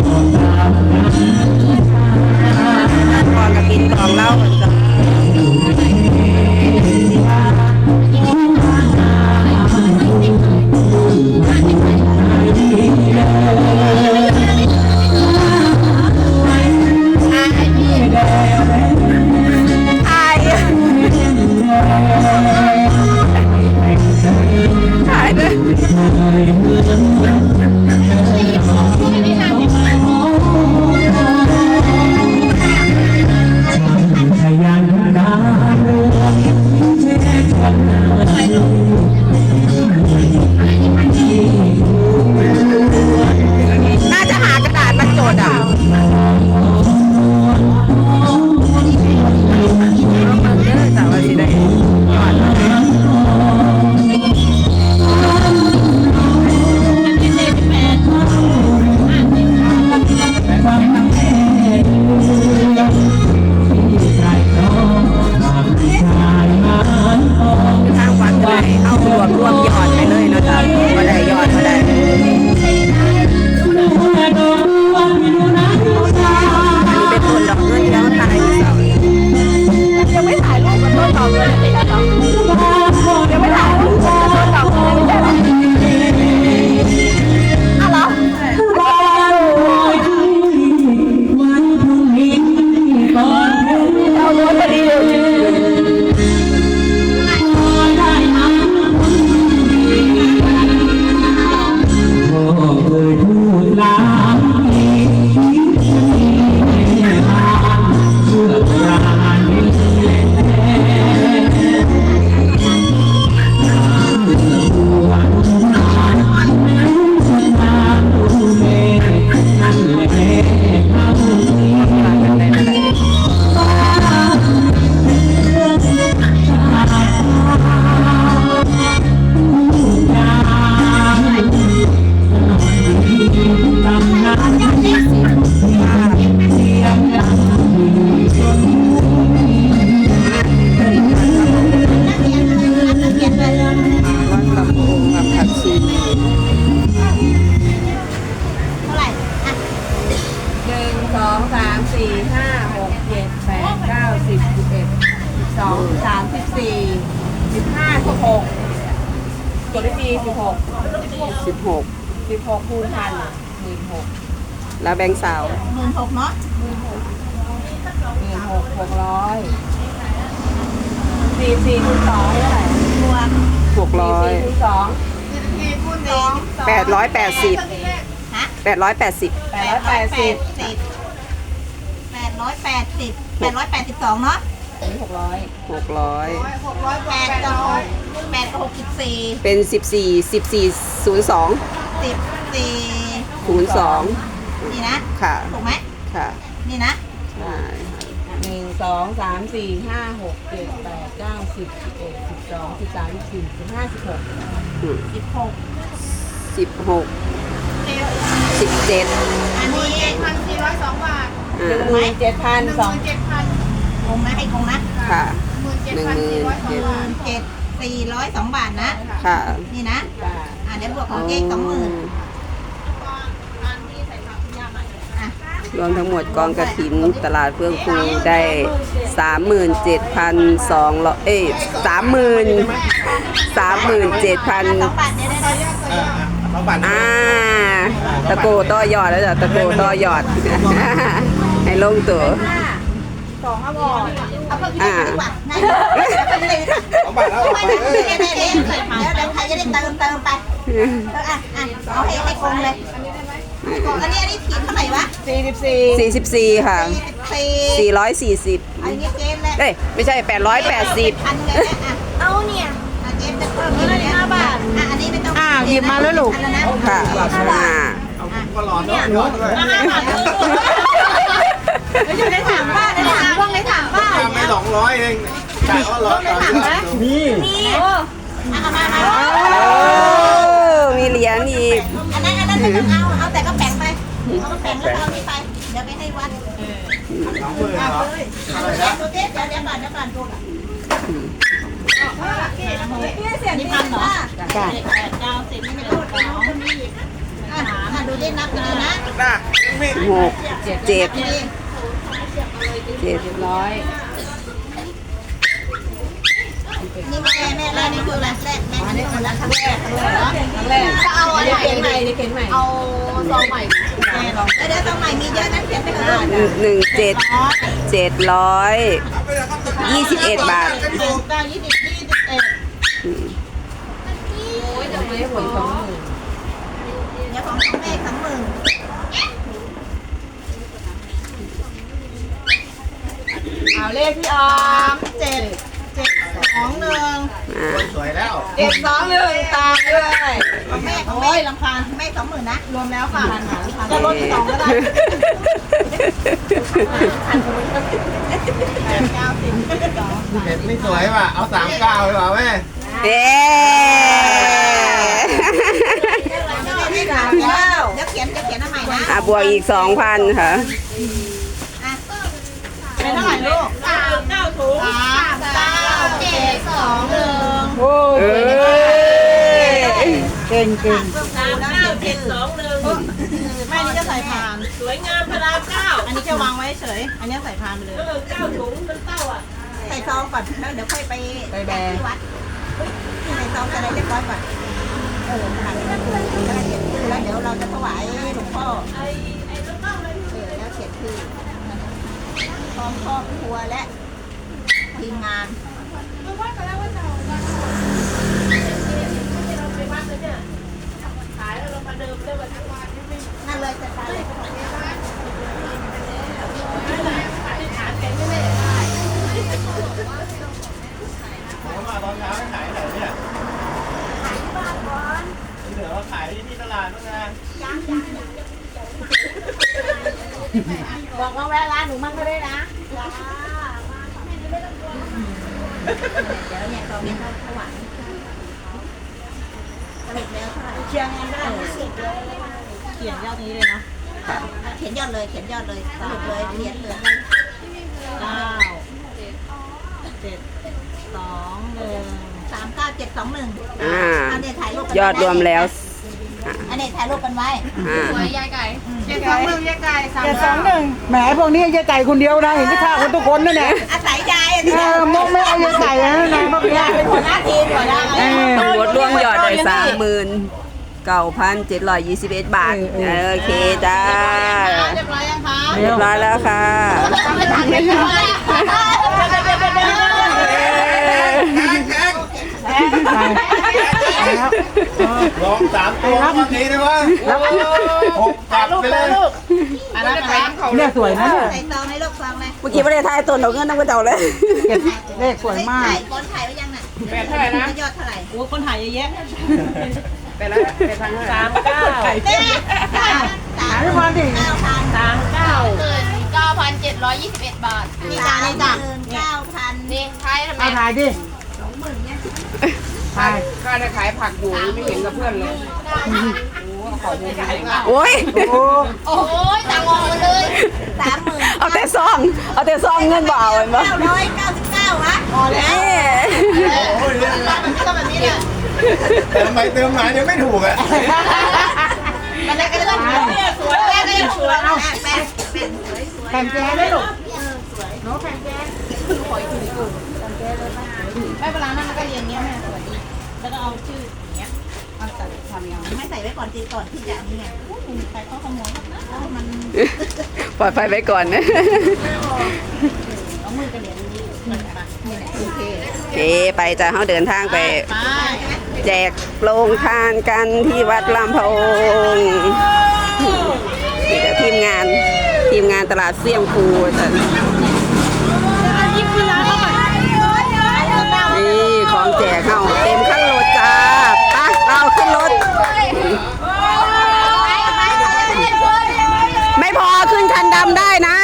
Oh, my God. กดได้ดีสิบหกสิบหกสิบหกคูณพันหมื่นหกแล้วแบงค์สาวหมื่นหกเนาะหมื่นหกหกร้อยสี่สี่คูณสองเท่าไหร่รวมหกร้อยสี่คูณสองแปดร้อยแปดสิบฮะแปดร้อยแปดสิบแปดร้อยแปดสิบแปดร้อยแปดสิบแปดร้อยแปดสิบสองเนาะหกร้อยหกร้อยแปดกับหก แปดกับหกสิบสี่เป็นสิบสี่สิบสี่ศูนย์สองสิบสี่ศูนย์สองนี่นะค่ะ ถูกไหมค่ะนี่นะใช่หนึ่งสองสามสี่ห้าหกเจ็ดแปดเก้าสิบสิบเอ็ดสิบสองสิบสามสิบสี่สิบห้าสิบหกสิบหกสิบหกสิบเจ็ดอันนี้พันสี่ร้อยสองบาทหนึ่งหมื่นเจ็ดพันสองเจ็ดพันคงนะให้คงนะค่ะหมื่นหเจ็ดนึ่งพันหมื่สี่นร้อยสองเจ็ดบาทเจ็ด สี่ร้อยสองบาทนะ ค่ะนี่นะ อะเดี๋ยวบวกของเจ๊สองหมื่นอะรวมทั้งหมดกองกระถินตลาดเฟื่องฟูได้สามหมื่นเจ็ดพันสองร้อยเอ้ยสามหมื่นสามหมื่นเจ็ดพันสองบาทเดี๋ยวได้ได้เขาบัตรอ่าตะโกต่อยอดแล้วจ้ะตะโกต่อยอดให้ลงตัวสองเอาบอกเอาเพิ่มอีกดีกว่านะเพิ่มอีกเขาบัตรแล้วออกไม่ไปได้เอ้ยไม่ได้เจ๊เดี๋ยวเดี๋ยวใครจะได้เติมเติมไปเอออะอะเอาให้ให้คงเลยอันนี้อันนี้ขีดเท่าไหร่วะสี่สิบสี่สี่สิบสี่ค่ะ สี่สิบสี่ร้อยสี่สิบอันนี้เจ๊เลยเอ้ย ไม่ใช่แปดร้อยแปดสิบพันเลยนะอะเอาเนี่ย อะเจ๊จะเพิ่มอีกเลยห้าบาทอะอันนี้ไม่ต้องอ้าหยิบมาแล้วลูก อันนั้นนค่ะอ่าเอาผมก็รอเนาะเนาะด้วยอยู่ในถังป้าในถังพวกในถังป้าม สองร้อยเองจ่ายว่าร้อยนี่นี่มีเหรียญอีก อันนั้นอันนั้นไม่ต้องเอา เอาแต่กระแป้งไป เอากระแป้งแล้วเอานี่ไป เดี๋ยวไปให้วัดสองหมื่นเหรอดูเจ๊เดี๋ยวเดี๋ยวก่อนเดี๋ยวก่อนดูก่อนนี่เสียงนี่พันเหรอค่ะแปดเก้าสิบนี่ไม่ต้องเอาอะดูดินับดีนะน่ะมีหกเจ็ดเจ็ดเจ็ดร้อย นี่แม่แม่แรกนี่คือแรกแรกแม่นี่คือแรกครั้งแรกเลยเหรอครั้งแรกจะเอาอะไรเขียนใหม่เขียนใหม่เอาซองใหม่แม่ลองเดี๋ยวซองใหม่มีเยอะนะเขียนไปก่อนหนึ่งเจ็ดเจ็ดร้อยยี่สิบเอ็ดบาทยี่สิบยี่สิบเอ็ดโอ้ยทำไม่หวยสองหมื่นเดี๋ยวของแม่สองหมื่นเอาเลขที่ออกเจ็ด องหนึ่งอ่าสวยแล้วเจ็ดสองหนึ่งตามด้วยของแม่ของแม่ลำพานแม่สองหมื่นนะ รวมแล้วค่ะจะลดสองก็ได้แปดเก้าสิบสองเห็ดไม่สวยว่ะ เอาสามเก้าเลยว่ะแม่เย้ไม่ได้แล้วเดี๋ยวเขียนจะเขียนทำไมนะอะบวกอีกสองพันค่ะอะเป็นเท่าไหร่ลูกสามเก้าถุงสามเก้าเจ็ด สองหนึ่งเอ้ยเก่งเก่งสามเก้าเจ็ดสองหนึ่งแม่นี่ก็ใส่พาน สวยงามพระรามเก้าอันนี้แค่วางไว้เฉย อันนี้ใส่พานไปเลยเออเก้าถุงมันเต้าอะใส่ซองก่อนแล้วเดี๋ยวค่อยไปไปแบร์ที่วัดใส่ซองใส่อะไรเรียบร้อยก่อนเออขนาดนี้มันถูกแล้วเขียนชื่อแล้วเดี๋ยวเราจะถวายหลวงพ่อเออแล้วเขียนชื่อพร้อมครอบครัวและทีมงาน ผมมาตอนเช้าขายไหนเนี่ยขายที่บ้านก่อนเหลือว่าขายที่ตลาดนู่นนะบอกว่าแวะร้านหนูมั่งก็ได้นะ เดี๋ยวเนี่ยตอนนี้เขาถวายสรุปแล้วเท่าไหร่เชียร์งานได้สิบเลยเขียนยอดนี้เลยเนาะเขียนยอดเลยเขียนยอดเลยสรุปเลยเขียนเลยเก้าเจ็ดสองหนึ่งสามเก้าเจ็ดสองหนึ่งอ่าอันนี้ถ่ายรูปกันยอดรวมแล้ว อันนี้ถ่ายรูปกันไว้ อ่ายไก่ เจ็ดสองหนึ่งยายไก่สามเจ็ดสองหนึ่งแหมพวกนี้ยายไก่คนเดียวนะเห็นที่ฆ่าคนทุกคนนั่นแหละอาศัยยายอะที่เออมองไม่เอายายไก่นะนายพวกเนี้ยเป็นหัวหน้าทีมหัวหน้าเออทั้งหมดรวมยอดได้สามหมื่นเก้าพันเจ็ดร้อยยี่สิบเอ็ดบาทโอเคจ้าเรียบร้อยยังคะเรียบร้อยแล้วค่ะ ไม่ทันไม่ทัน แล้วลองสามตัววันนี้ได้วะหกตัดไปเลยอะไรคะเนี่ยสวยนะเนี่ยใส่ซองในลูกซองเลยเมื่อกี้ไม่ได้ทายตนเอาเงินต้องไปเจ้าเลยเก็บเลขสวยมากถ่ายก้นถ่ายไว้ยังน่ะแปดเท่าไหร่นะยอดเท่าไหร่โอ้คนถ่ายเยอะแยะแปดแล้วแปดพันสามเก้าเต้สามสามไม่พอดิเก้าพันสามเก้า9,721บาทมีจานในจ้ะเก้าพันนี่ใช้ทำไมเอาถ่ายดิถ่าย ก็ได้ขายผักอยู่ไม่เห็นกับเพื่อนเลยโอ้ยโอ้โอ้ยต่างงงเลยสามหมื่นเอาแต่ซองเอาแต่ซองเงินบ่เอาเห็นปะเก้าร้อยเก้าสิบเก้าฮะพอแล้วนี่โอ้ยก็แบบนี้แหละเติมไปเติมมายังไม่ถูกอะมันได้ก็ได้ต้องเนี่ยสวยแม่ก็ยังสวยเอาแม่เป็นสวยสวยแผ่นแกได้หรอไม่เป็นไรนั่นมันก็เรียนเงี้ยแม่สวยดี แล้วก็เอาชื่ออย่างเงี้ยเอาใส่ทำยังไงไม่ใส่ไว้ก่อนจีก่อนที่จะนี่ไงมีใครเข้าขโมยแล้วมันปล่อยไฟไว้ก่อนนะ เอามือกระเดียนนี้มานี่แหละโอเคโอเค ไปจ้ะเขาเดินทางไป ไปแจกโปรงทานกันที่วัดลำพะองนี่ก็ทีมงานทีมงานตลาดเสี่ยงคูจ้ะำได้นะ